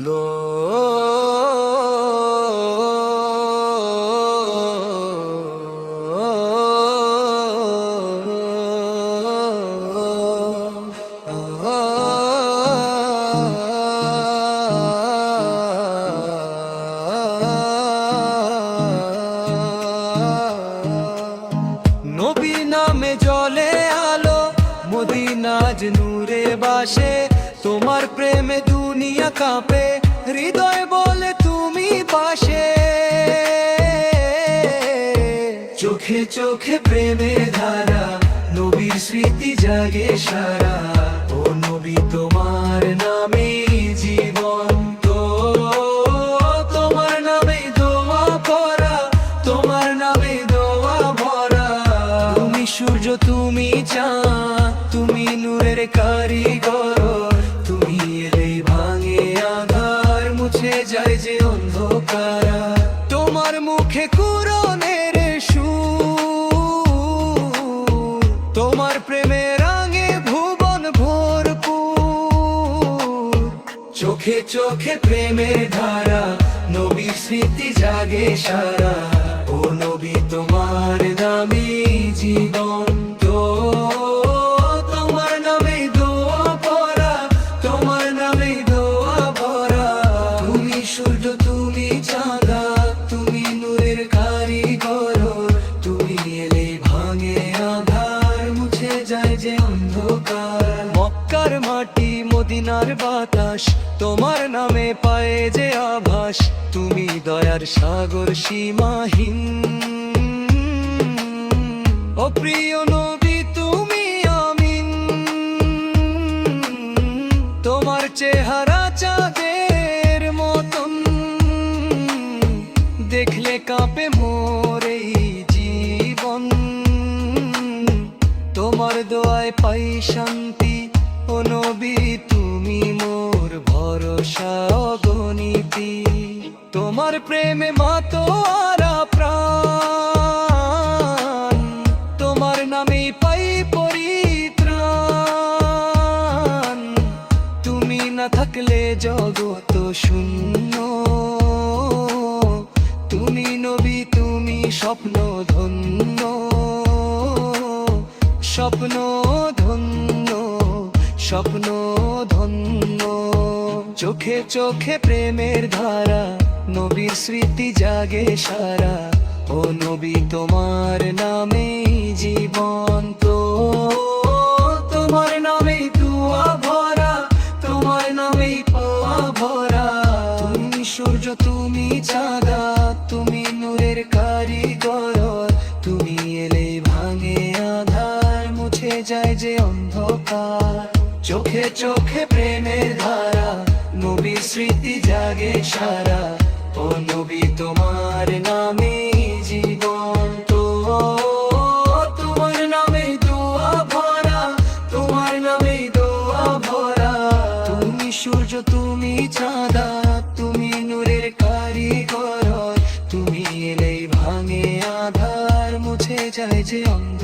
নবী নামে জলে আলো মদিনাজ নূরে বাসে তোমার প্রেমে দুনিয়া কাঁপে, হৃদয় বলে তুমি পাশে। চোখে চোখে প্রেমে ধারা, নবীর স্মৃতি জাগে সারা। ও নবী, তোমার নামে জীবন তো তোমার নামে দোয়া করা, তোমার নামে দোয়া ভরা। তুমি সূর্য, তুমি চাঁদ, তুমি নূরের কারিগর। যায় যে অন্ধকার। তোমার মুখে কুরনের সু তোমার প্রেমে রাঙে ভুবন ভরপুর। চোখে চোখে প্রেমের ধারা নবী স্মৃতি জাগে সারা। ও মাটি মদিনার বাতাস, তোমার নামে পায়ে যে আভাস, তুমি দয়ার সাগর সীমাহীন। ও প্রিয় নবী, তুমি আমিন। তোমার চেহারা চাঁদের মতন। দেখলে কাঁপে মোর এই জীবন। তোমার দোয়ায় পাই শান্তি। ও নবী, তুমি মোর ভরসা অগণিতি। তোমার প্রেমে মাতো আরা প্রাণ। তোমার নামে পাই পরিত্রাণ। তুমি না থাকলে জগত শূন্য। তুমি তুমি স্বপ্ন, ধন্য। চোখে চোখে প্রেমের ধারা, নবীর স্মৃতি জাগে সারা। ও নবী, তোমার নামে জীবন তো তোমার নামে দুয়া ভরা, তোমার নামে পাওয়া ভরা। তুমি সূর্য, তুমি চাঁদা, তুমি নূরের কারিগর। তুমি এলে ভাঙে আধার, মুছে যায় যে অন্ধকার। চোখে চোখে প্রেমের ধারা নবী স্মৃতি জাগে সারা। ও নবী, তোমার নামে জীবন তো, তোমার নামে দোয়া ভরা, তোমার নামে দোয়া ভরা। তুমি সূর্য, তুমি চাঁদা, তুমি নূরের কারিগর। তুমি এলেই ভাঙে আধার, মুছে যায় যে অন্ধকার